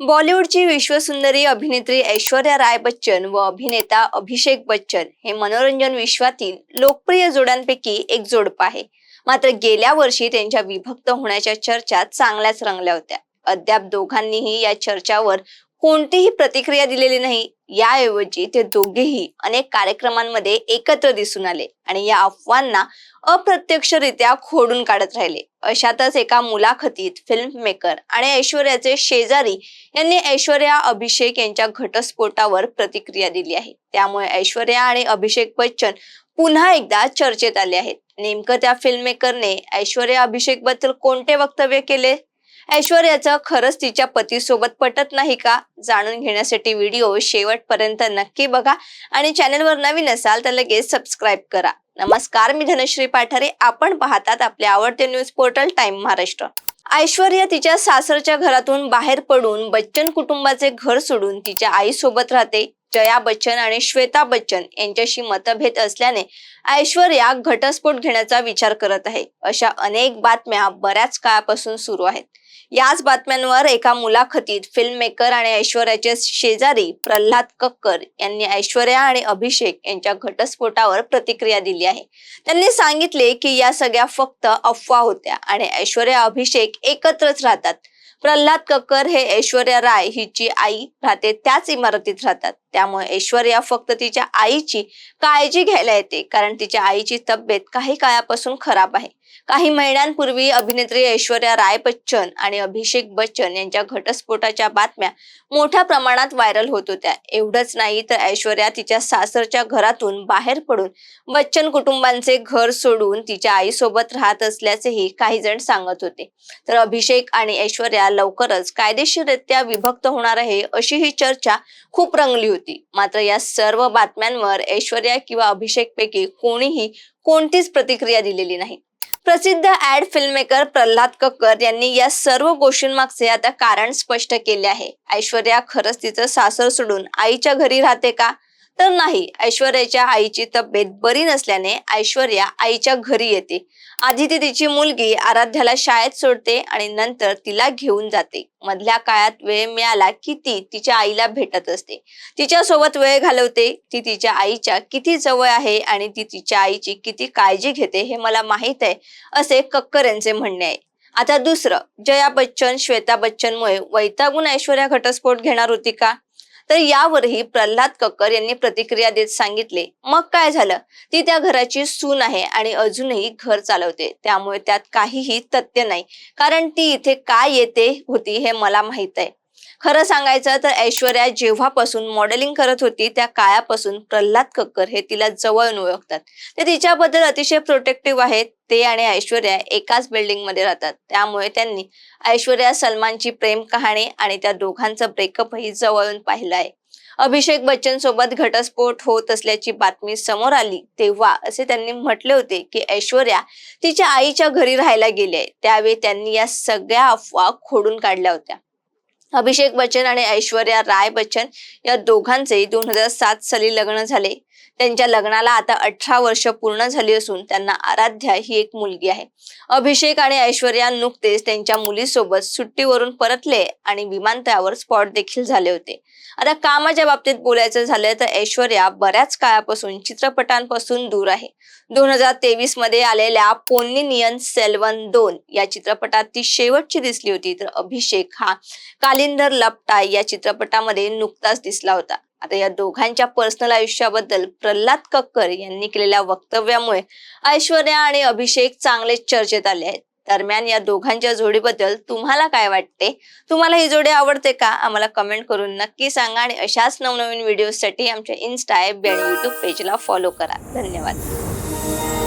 बॉलिवूडची विश्वसुंदरी अभिनेत्री ऐश्वर्या राय बच्चन व अभिनेता अभिषेक बच्चन हे मनोरंजन विश्वातील लोकप्रिय जोड्यांपैकी एक जोडप आहे. मात्र गेल्या वर्षी त्यांच्या विभक्त होण्याच्या चर्चा चांगल्याच रंगल्या होत्या. अद्याप दोघांनीही या चर्चावर कोणतीही प्रतिक्रिया दिलेली नाही. याऐवजी ते दोघेही अनेक कार्यक्रमांमध्ये एकत्र दिसून आले आणि या अफवांना अप्रत्यक्षरित्या खोडून काढत राहिले. अशातच एका मुलाखतीत फिल्म मेकर आणि ऐश्वर्याचे शेजारी यांनी ऐश्वर्या अभिषेक यांच्या घटस्फोटावर प्रतिक्रिया दिली आहे. त्यामुळे ऐश्वर्या आणि अभिषेक बच्चन पुन्हा एकदा चर्चेत आले आहेत. नेमकं त्या फिल्म मेकरने ऐश्वर्या अभिषेकबद्दल कोणते वक्तव्य केले? ऐश्वर्याचं खरंच तिच्या पतीसोबत पटत नाही का? जाणून घेण्यासाठी व्हिडिओ शेवटपर्यंत नक्की बघा आणि चॅनलवर नवीन असाल तर लगेच सबस्क्राईब करा. नमस्कार मी धनश्री पाठारे. आपण पाहतात आपले आवडते news portal time Maharashtra Aishwarya तिच्या सासरच्या घरातून बाहेर पडून बच्चन कुटुंबाचे घर सोडून तिच्या आईसोबत राहते. जया बच्चन आणि श्वेता बच्चन यांच्याशी मतभेद असल्याने ऐश्वर्या घटस्फोट घेण्याचा विचार करत आहे. अशा अनेक बातम्या बऱ्याच काळापासून सुरू आहेत. याच बातम्यांवर एका मुलाखतीत फिल्म मेकर आणि ऐश्वर्याचे शेजारी प्रल्हाद कक्कर यांनी ऐश्वर्या आणि अभिषेक यांच्या घटस्फोटावर प्रतिक्रिया दिली आहे. त्यांनी सांगितले की या सगळ्या फक्त अफवा होत्या आणि ऐश्वर्या अभिषेक एकत्रच राहतात. प्रल्हाद कक्कर हे ऐश्वर्या राय हिची आई राहते त्याच इमारतीत राहतात. त्यामुळे ऐश्वर्या फक्त तिच्या आईची काळजी घ्यायला येते कारण तिच्या आईची तब्येत काही काळापासून खराब आहे. काही महिन्यांपूर्वी अभिनेत्री ऐश्वर्या राय बच्चन आणि अभिषेक बच्चन यांच्या घटस्फोटाच्या बातम्या मोठ्या प्रमाणात व्हायरल होत होत्या. एवढंच नाही तर ऐश्वर्या तिच्या सासरच्या घरातून बाहेर पडून बच्चन कुटुंबांचे घर सोडून तिच्या आईसोबत राहत असल्याचेही काही जण सांगत होते. तर अभिषेक आणि ऐश्वर्या लवकरच कायदेशीररित्या विभक्त होणार आहे अशी ही चर्चा खूप रंगली होती. मात्र या सर्व बातम्यांवर ऐश्वर्या किंवा अभिषेक पैकी कोणीही कोणतीच प्रतिक्रिया दिलेली नाही. प्रसिद्ध ऍड फिल्ममेकर प्रल्हाद कक्कर यांनी या सर्व गोष्टींमागचे आता कारण स्पष्ट केले आहे. ऐश्वर्या खरंच तिचं सासर सोडून आईच्या घरी राहते का? तर नाही. ऐश्वर्याच्या आईची तब्येत बरी नसल्याने ऐश्वर्या आईच्या घरी येते. आधी ती तिची मुलगी आराध्याला शाळेत सोडते आणि नंतर तिला घेऊन जाते. मधल्या काळात वेळ मिळाला की ती तिच्या आईला भेटत असते. तिच्या सोबत वेळ घालवते. ती तिच्या आईच्या किती जवळ आहे आणि ती तिच्या आईची किती काळजी घेते हे मला माहीत आहे असे कक्कर यांचे म्हणणे आहे. आता दुसरं जया बच्चन श्वेता बच्चनमुळे वैतागून ऐश्वर्या घटस्फोट घेणार होती का? तर यावरही प्रल्हाद कक्कर यांनी प्रतिक्रिया देत सांगितले. मग काय झालं? ती त्या घराची सून आहे आणि अजूनही घर चालवते. त्यामुळे त्यात काहीही तथ्य नाही. कारण ती इथे काय येते होती हे मला माहीत आहे. खरं सांगायचं तर ऐश्वर्या जेव्हापासून मॉडेलिंग करत होती त्या काळापासून प्रल्हाद कक्कर हे तिला जवळून ओळखतात. ते तिच्याबद्दल अतिशय प्रोटेक्टिव्ह आहेत. ते आणि ऐश्वर्या एकाच बिल्डिंगमध्ये राहतात. त्यामुळे त्यांनी ऐश्वर्या सलमानची प्रेम कहाणी आणि त्या दोघांचं ब्रेकअपही जवळून पाहिलं आहे. अभिषेक बच्चन सोबत घटस्फोट होत असल्याची बातमी समोर आली तेव्हा असे त्यांनी म्हटले होते की ऐश्वर्या तिच्या आईच्या घरी राहायला गेली आहे. त्यावेळी त्यांनी या सगळ्या अफवा खोडून काढल्या होत्या. अभिषेक बच्चन आणि ऐश्वर्या राय बच्चन या दोघांचे दोन हजार सात साली लग्न झाले. त्यांच्या लग्नाला आता अठरा वर्ष पूर्ण झाली असून त्यांना आराध्या ही एक मुलगी आहे. अभिषेक आणि ऐश्वर्या नुकतेच त्यांच्या मुलीसोबत सुट्टीवरून परतले आणि विमानतळावर स्पॉट देखील झाले होते. आता कामाच्या बाबतीत बोलायचं झालं तर ऐश्वर्या बऱ्याच काळापासून चित्रपटांपासून दूर आहे. दोन हजार तेवीसमध्ये आलेल्या पोन्निनियन सेल्वन दोन या चित्रपटात ती शेवटची दिसली होती तर अभिषेक हा काली कालिंदर लपटाय या चित्रपटामध्ये नुकताच दिसला होता. आता या दोघांच्या पर्सनल आयुष्याबद्दल प्रल्हाद कक्कर यांनी केलेल्या वक्तव्यामुळे ऐश्वर्या आणि अभिषेक चांगले चर्चेत आले आहेत. दरम्यान या दोघांच्या जोडीबद्दल तुम्हाला काय वाटते? तुम्हाला ही जोडी आवडते का? आम्हाला कमेंट करून नक्की सांगा आणि अशाच नवनवीन व्हिडिओसाठी आमच्या इन्स्टा ॲप आणि युट्यूब पेजला फॉलो करा. धन्यवाद.